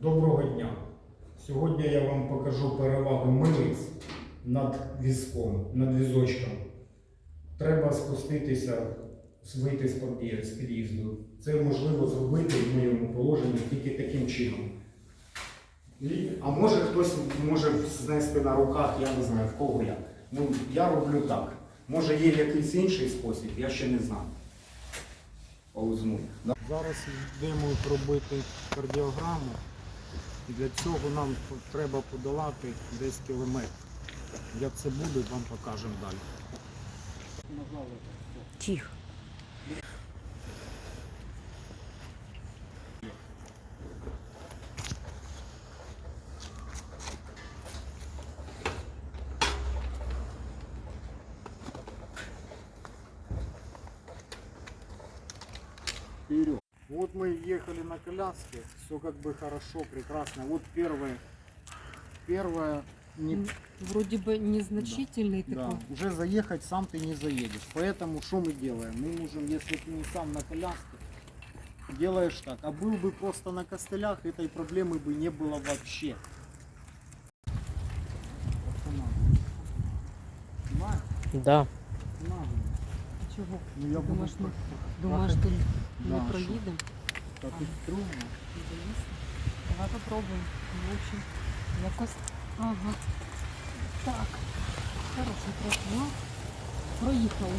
Доброго дня! Сьогодні я вам покажу перевагу милиць над візком, над візочком. Треба спуститися, вийти з під'їзду- Це можливо зробити в моєму положенні тільки таким чином. І- А може хтось може знести на руках, я не знаю в кого я. Ну, я роблю так. Може є якийсь інший спосіб, я ще не знаю. Повзну. Зараз йдемо робити кардіограму. Для цього нам треба подолати десь кілометр. Як це буде, вам покажемо далі. Тихо. Вперед. Вот мы ехали на коляске, все как бы хорошо, прекрасно. Вот первое, первое, не, Вроде бы незначительный да, такой. уже заехать сам ты не заедешь. Поэтому что мы делаем? Мы можем, если ты не сам на коляске, делаешь так. А был бы просто на костылях, этой проблемы бы не было вообще. Да. Чого? Ну я буду... Думаєш, ми, так- думаєш, ти не що? проїдемо? Так і трудно. Давай попробуємо. В общем, якось. Ага. Так. Хороший трохи. Ну, проїхали.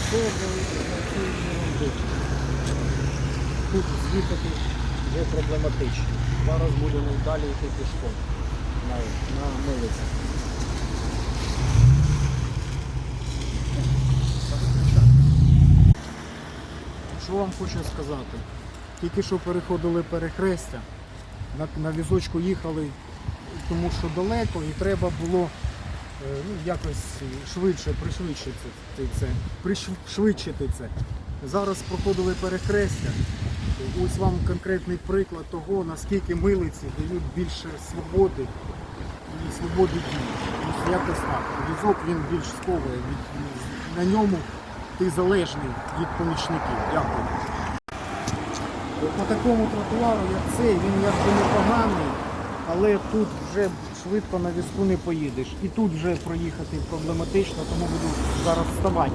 Все Тут звідти вже проблематично. Зараз будемо далі йти пішком на, на милиці. Що вам хочу сказати? Тільки що переходили перехрестя, на, на візочку їхали, тому що далеко і треба було е, ну, якось швидше пришвидшити це, пришвидшити це. Зараз проходили перехрестя. Ось вам конкретний приклад того, наскільки милиці дають більше свободи і свободи дії. Ось якось так. Візок він більш сковує. На ньому ти залежний від помічників. Дякую. По такому тротуару, як цей, він якби непоганий, але тут вже швидко на візку не поїдеш. І тут вже проїхати проблематично, тому буду зараз вставати.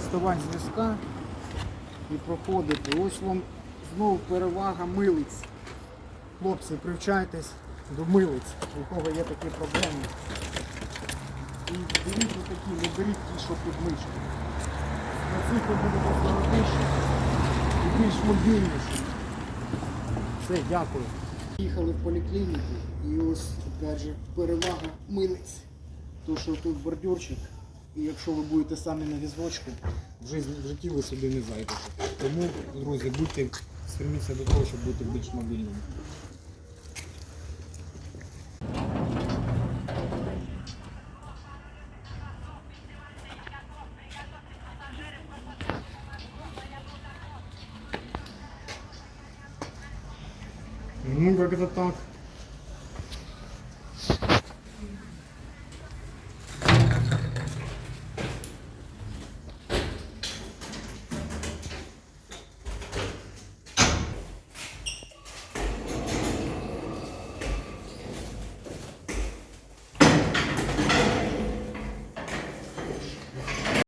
Вставати з візка і проходити. Ось вам знову перевага милиць. Хлопці, привчайтесь до милиць, у кого є такі проблеми. І беріть отакі, не беріть ті, що під мишки. На цих ви будете здоровіші і більш мобільніші. Все, дякую. Їхали в поліклініку і ось опять же перевага милиць. То, що тут бордюрчик, і якщо ви будете самі на візочку, в житті, ви сюди не зайдете. Тому, друзі, будьте, стреміться до того, щоб бути більш мобільними. Ну, как это так?